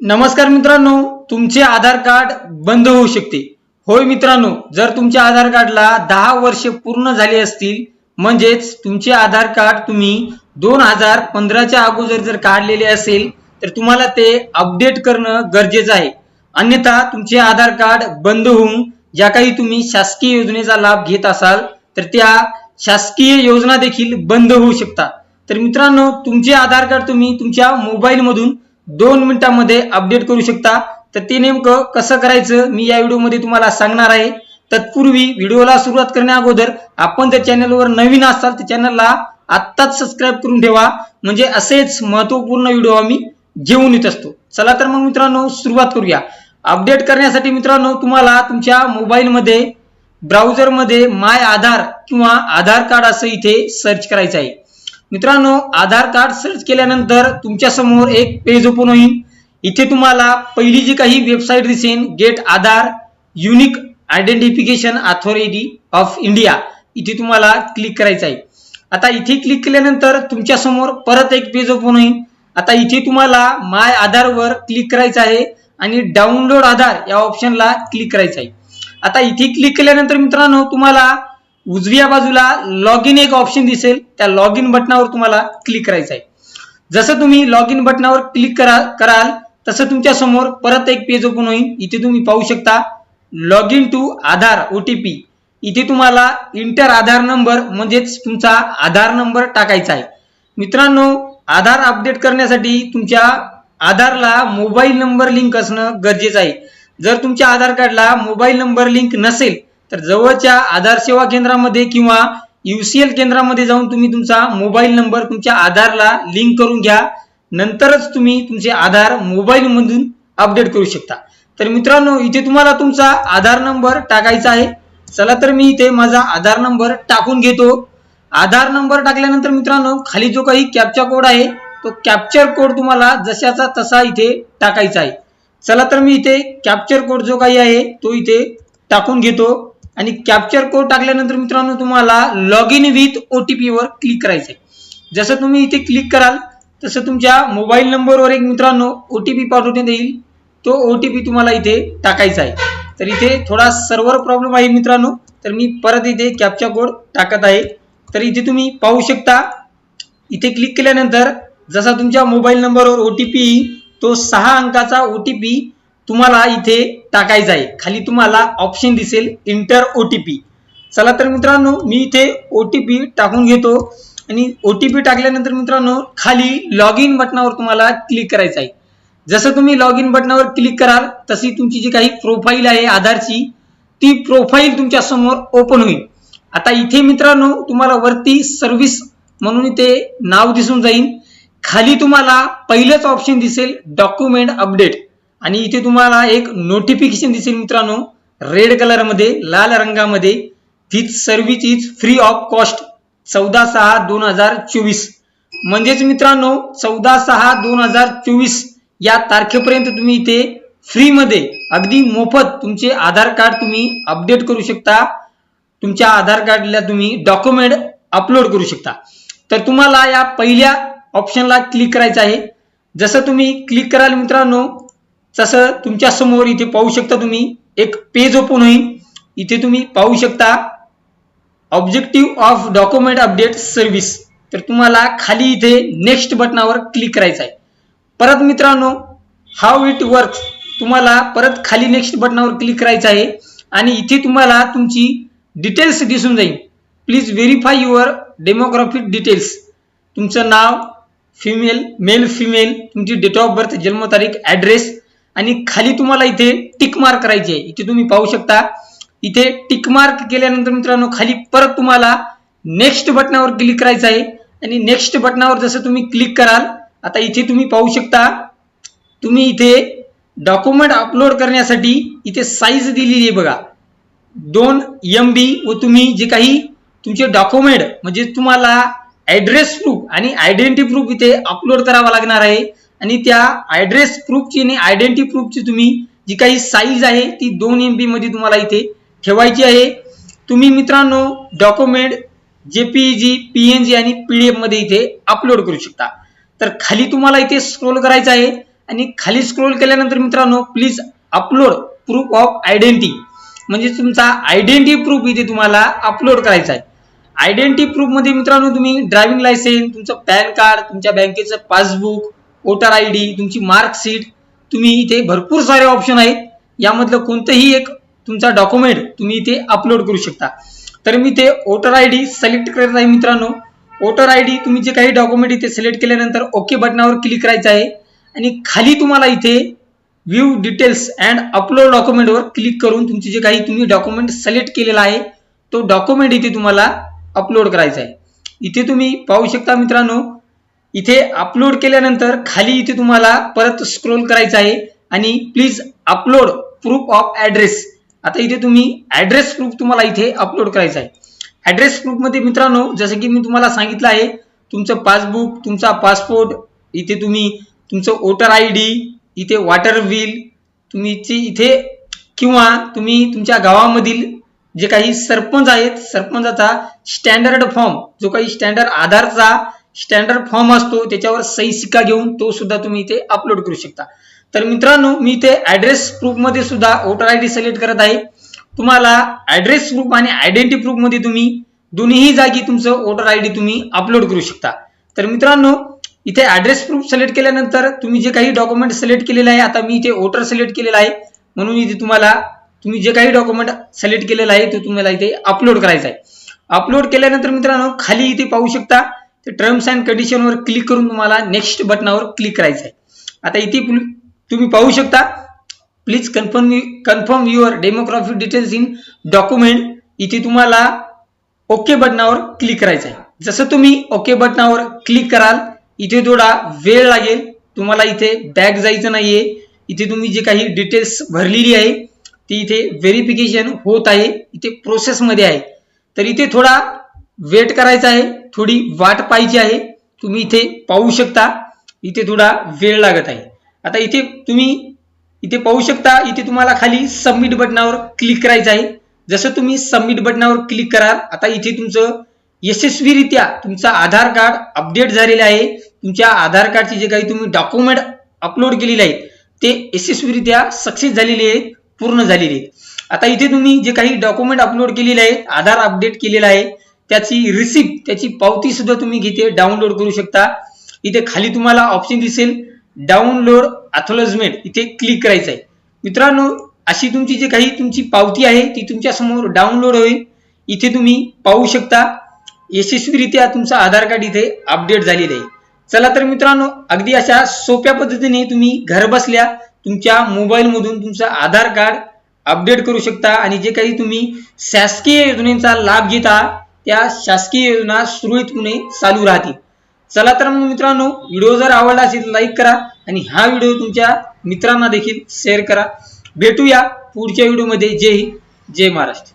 नमस्कार मित्रांनो तुमचे आधार कार्ड बंद होऊ शकते. होय मित्रांनो जर तुमच्या आधार कार्डला दहा वर्ष पूर्ण झाली असतील म्हणजेच तुमचे आधार कार्ड तुम्ही दोन हजार पंधराच्या अगोदर जर काढलेले असेल तर तुम्हाला ते अपडेट करणं गरजेचं आहे. अन्यथा तुमचे आधार कार्ड बंद होऊन ज्या काही तुम्ही शासकीय योजनेचा लाभ घेत असाल तर त्या शासकीय योजना देखील बंद होऊ शकतात. तर मित्रांनो तुमचे आधार कार्ड तुम्ही तुमच्या मोबाईल मधून दोन मिनिटांमध्ये अपडेट करू शकता. तर ते नेमकं कसं करायचं मी या व्हिडिओमध्ये तुम्हाला सांगणार आहे. तत्पूर्वी व्हिडिओला सुरुवात करण्या अगोदर आपण जर चॅनलवर नवीन असाल तर चॅनलला आत्ताच सबस्क्राईब करून ठेवा. म्हणजे असेच महत्त्वपूर्ण व्हिडिओ आम्ही घेऊन येत असतो. चला तर मग मित्रांनो सुरुवात करूया. अपडेट करण्यासाठी मित्रांनो तुम्हाला तुमच्या मोबाईलमध्ये ब्राउझरमध्ये माय आधार किंवा आधार कार्ड असं इथे सर्च करायचं आहे. मित्रांनो आधार कार्ड सर्च केल्यानंतर तुमच्यासमोर एक पेज ओपन होईल. इथे तुम्हाला पहिली जी काही वेबसाईट दिसेल get Aadhaar unique identification authority of India. इथे तुम्हाला क्लिक करायचं आहे. आता इथे क्लिक केल्यानंतर तुमच्यासमोर परत एक पेज ओपन होईल. आता इथे तुम्हाला माय आधारवर क्लिक करायचं आहे आणि डाउनलोड आधार या ऑप्शनला क्लिक करायचं आहे. आता इथे क्लिक केल्यानंतर मित्रांनो तुम्हाला उजव्या बाजूला लॉग इन एक ऑप्शन दिसेल. त्या लॉग इन बटनावर तुम्हाला क्लिक करायचं आहे जसं तुम्ही लॉग इन बटनावर क्लिक करा कराल तसं तुमच्यासमोर परत एक पेज ओपन होईल. इथे तुम्ही पाहू शकता log in to Aadhaar O T P इथे तुम्हाला इंटर आधार नंबर म्हणजेच तुमचा आधार नंबर टाकायचा आहे. मित्रांनो आधार अपडेट करण्यासाठी तुमच्या आधारला मोबाईल नंबर लिंक असणं गरजेचं आहे. जर तुमच्या आधार कार्डला मोबाईल नंबर लिंक नसेल तर जवळच्या आधार सेवा केंद्रामध्ये किंवा युसीएल केंद्रामध्ये जाऊन तुम्ही तुमचा मोबाईल नंबर तुमच्या आधारला लिंक करून घ्या. नंतरच तुम्ही तुमचे आधार मोबाईल मधून अपडेट करू शकता. तर मित्रांनो इथे तुम्हाला तुमचा आधार नंबर टाकायचा आहे. चला तर मी इथे माझा आधार नंबर टाकून घेतो. आधार नंबर टाकल्यानंतर मित्रांनो खाली जो काही कॅप्चा कोड आहे तो कॅप्चर कोड तुम्हाला जशाचा तसा इथे टाकायचा आहे. चला तर मी इथे कॅप्चर कोड जो काही आहे तो इथे टाकून घेतो. आणि कॅप्चर कोड टाकल्यानंतर मित्रांनो तुम्हाला log in with O T वर क्लिक करायचं आहे जसं तुम्ही इथे क्लिक कराल तसं तुमच्या मोबाईल नंबरवर एक मित्रांनो ओ टी पी पाठवण्यात येईल तो ओ टी पी तुम्हाला इथे टाकायचा आहे. तर इथे थोडा सर्व्हर प्रॉब्लेम आहे मित्रांनो. तर मी परत इथे कॅप्चर कोड टाकत आहे. तर इथे तुम्ही पाहू शकता इथे क्लिक केल्यानंतर जसा तुमच्या मोबाईल नंबरवर ओ टी पी तो सहा अंकाचा ओ टी पी तुम्हाला इथे टाकायचं आहे. खाली तुम्हाला ऑप्शन दिसेल इंटर ओ टी पी चला तर मित्रांनो मी इथे ओ टी पी टाकून घेतो. आणि ओ टी पी टाकल्यानंतर मित्रांनो खाली लॉग इन बटनावर तुम्हाला क्लिक करायचं आहे. जसं तुम्ही लॉग इन बटनावर क्लिक कराल तशी तुमची जी काही प्रोफाईल आहे आधारची ती प्रोफाईल तुमच्यासमोर ओपन होईल. आता इथे मित्रांनो तुम्हाला वरती सर्व्हिस म्हणून इथे नाव दिसून जाईल. खाली तुम्हाला पहिलंच ऑप्शन दिसेल डॉक्युमेंट अपडेट आणि इथे तुम्हाला एक नोटिफिकेशन दिसेल मित्रांनो. रेड कलरमध्ये लाल रंगामध्ये fees service is free of cost चौदा सहा दोन हजार चोवीस. म्हणजेच मित्रांनो चौदा सहा दोन हजार चोवीस या तारखेपर्यंत तुम्ही इथे फ्रीमध्ये अगदी मोफत तुमचे आधार कार्ड तुम्ही अपडेट करू शकता. तुमच्या आधार कार्डला तुम्ही डॉक्युमेंट अपलोड करू शकता. तर तुम्हाला या पहिल्या ऑप्शनला क्लिक करायचं आहे. जसं तुम्ही क्लिक कराल मित्रांनो तसं तुमच्यासमोर इथे पाहू शकता तुम्ही एक पेज ओपन होईल. इथे तुम्ही पाहू शकता objective of document update service तर तुम्हाला खाली इथे नेक्स्ट बटनावर क्लिक करायचं आहे. परत मित्रांनो हाऊ इट वर्क तुम्हाला परत खाली नेक्स्ट बटनावर क्लिक करायचं आहे. आणि इथे तुम्हाला तुमची डिटेल्स दिसून जाईल. Please verify your demographic details तुमचं नाव फिमेल मेल फिमेल तुमची डेट ऑफ बर्थ जन्मतारीख ॲड्रेस आणि खाली तुम्हाला इथे टिक मार्क करायची आहे. इथे तुम्ही पाहू शकता. इथे टिक मार्क केल्यानंतर मित्रांनो खाली परत तुम्हाला नेक्स्ट बटनावर क्लिक करायचं आहे. आणि नेक्स्ट बटनावर जसं तुम्ही क्लिक कराल आता इथे तुम्ही पाहू शकता तुम्ही इथे डॉक्युमेंट अपलोड करण्यासाठी इथे साईज दिलेली आहे बघा. दोन एम बी व तुम्ही जे काही तुमचे डॉक्युमेंट म्हणजे तुम्हाला ॲड्रेस प्रूफ आणि आयडेंटिटी प्रूफ इथे अपलोड करावा लागणार आहे. आणि त्या ॲड्रेस प्रूफची आणि आयडेंटिटी प्रूफची तुम्ही जी काही साईज आहे ती दोन एममध्ये तुम्हाला इथे ठेवायची आहे. तुम्ही मित्रांनो डॉक्युमेंट जेपीजी पीएनजी आणि पीडीएफमध्ये इथे अपलोड करू शकता. तर खाली तुम्हाला इथे स्क्रोल करायचं आहे आणि खाली स्क्रोल केल्यानंतर मित्रांनो please upload proof of identity म्हणजे तुमचा आयडेंटिटी प्रूफ इथे तुम्हाला अपलोड करायचा आहे. आयडेंटिटी प्रूफमध्ये मित्रांनो तुम्ही ड्रायव्हिंग लायसेन्स तुमचं पॅन कार्ड तुमच्या बँकेचं पासबुक वोटर आय डी तुमची मार्कशीट तुम्ही इथे भरपूर सारे ऑप्शन आहेत. यामधलं कोणतंही एक तुमचा डॉक्युमेंट तुम्ही इथे अपलोड करू शकता. तर मी ते वोटर आय डी सिलेक्ट करत आहे मित्रांनो. वोटर आय डी तुम्ही जे काही डॉक्युमेंट इथे सिलेक्ट केल्यानंतर ओके बटनावर क्लिक करायचं आहे. आणि खाली तुम्हाला इथे व्ह्यू डिटेल्स अँड अपलोड डॉक्युमेंटवर क्लिक करून तुमचे जे काही तुम्ही डॉक्युमेंट सिलेक्ट केलेला आहे तो डॉक्युमेंट इथे तुम्हाला अपलोड करायचा आहे. इथे तुम्ही पाहू शकता मित्रांनो इथे अपलोड केल्यानंतर खाली इथे तुम्हाला परत स्क्रोल करायचं आहे आणि please upload proof of address आता इथे तुम्ही ऍड्रेस प्रूफ तुम्हाला इथे अपलोड करायचा आहे. ऍड्रेस प्रूफमध्ये मित्रांनो जसं की मी तुम्हाला सांगितलं आहे तुमचं पासबुक तुमचा पासपोर्ट इथे तुम्ही तुमचं वोटर आय डी इथे वॉटर बिल तुम्हीची इथे किंवा तुम्ही तुमच्या गावामधील जे काही सरपंच आहेत सरपंचाचा स्टँडर्ड फॉर्म जो काही स्टँडर्ड आधारचा स्टँडर्ड फॉर्म असतो त्याच्यावर सही सिक्का घेऊन तो सुद्धा तुम्ही इथे अपलोड करू शकता. तर मित्रांनो मी इथे ऍड्रेस प्रूफमध्ये सुद्धा वोटर आय डी सिलेक्ट करत आहे. तुम्हाला ऍड्रेस प्रूफ आणि आयडेंटिटी प्रूफमध्ये तुम्ही दोन्हीही जागी तुमचं वोटर आय डी तुम्ही अपलोड करू शकता. तर मित्रांनो इथे ऍड्रेस प्रूफ सिलेक्ट केल्यानंतर तुम्ही जे काही डॉक्युमेंट सिलेक्ट केलेलं आहे आता मी इथे वोटर सिलेक्ट केलेला आहे. म्हणून इथे तुम्हाला तुम्ही जे काही डॉक्युमेंट सिलेक्ट केलेलं आहे ते तुम्हाला इथे अपलोड करायचं आहे. अपलोड केल्यानंतर मित्रांनो खाली इथे पाहू शकता ते टर्म्स अँड कंडिशनवर क्लिक करून तुम्हाला नेक्स्ट बटनावर क्लिक करायचं आहे आता इथे तुम्ही पाहू शकता. Please confirm confirm your demographic details in document इथे तुम्हाला ओके बटनावर क्लिक करायचं आहे जसं तुम्ही ओके बटनावर क्लिक कराल इथे थोडा वेळ लागेल. तुम्हाला इथे बॅक जायचं नाहीये. इथे तुम्ही जे काही डिटेल्स भरलेली आहे ती इथे व्हेरिफिकेशन होत आहे. इथे प्रोसेसमध्ये आहे. तर इथे थोडा वेट करायचा आहे थोडी वाट पाहिजे आहे तुम्ही इथे पाहू शकता इथे थोडा वेळ लागत आहे. आता इथे तुम्ही इथे पाहू शकता इथे तुम्हाला खाली सबमिट बटनावर क्लिक करायचं आहे. जसं तुम्ही सबमिट बटनावर क्लिक कराल आता इथे तुमचं यशस्वीरित्या तुमचं आधार कार्ड अपडेट झालेलं आहे. तुमच्या आधार कार्डचे जे काही तुम्ही डॉक्युमेंट अपलोड केलेले आहेत ते यशस्वीरित्या सक्सेस झालेले आहेत पूर्ण झालेले आहेत. आता इथे तुम्ही जे काही डॉक्युमेंट अपलोड केलेले आहेत आधार अपडेट केलेला आहे त्याची रिसिप्ट त्याची पावती सुद्धा तुम्ही इथे डाउनलोड करू शकता. इथे खाली तुम्हाला ऑप्शन दिसेल डाउनलोड अथोलॉजमेंट इथे क्लिक करायचं आहे मित्रांनो अशी तुमची जी काही तुमची पावती आहे ती तुमच्यासमोर डाउनलोड होईल. इथे तुम्ही पाहू शकता यशस्वीरित्या तुमचं आधार कार्ड इथे अपडेट झालेलं आहे. चला तर मित्रांनो अगदी अशा सोप्या पद्धतीने तुम्ही घर बसल्या तुमच्या मोबाईलमधून तुमचं आधार कार्ड अपडेट करू शकता. आणि जे काही तुम्ही शासकीय योजनेचा लाभ घेता त्या शासकीय योजना सुरळीतपणे चालू राहतील. चला तर मग मित्रांनो व्हिडिओ जर आवडला असेल लाईक करा आणि हा व्हिडिओ तुमच्या मित्रांना देखील शेअर करा. भेटूया पुढच्या व्हिडिओमध्ये जय हिंद जय महाराष्ट्र.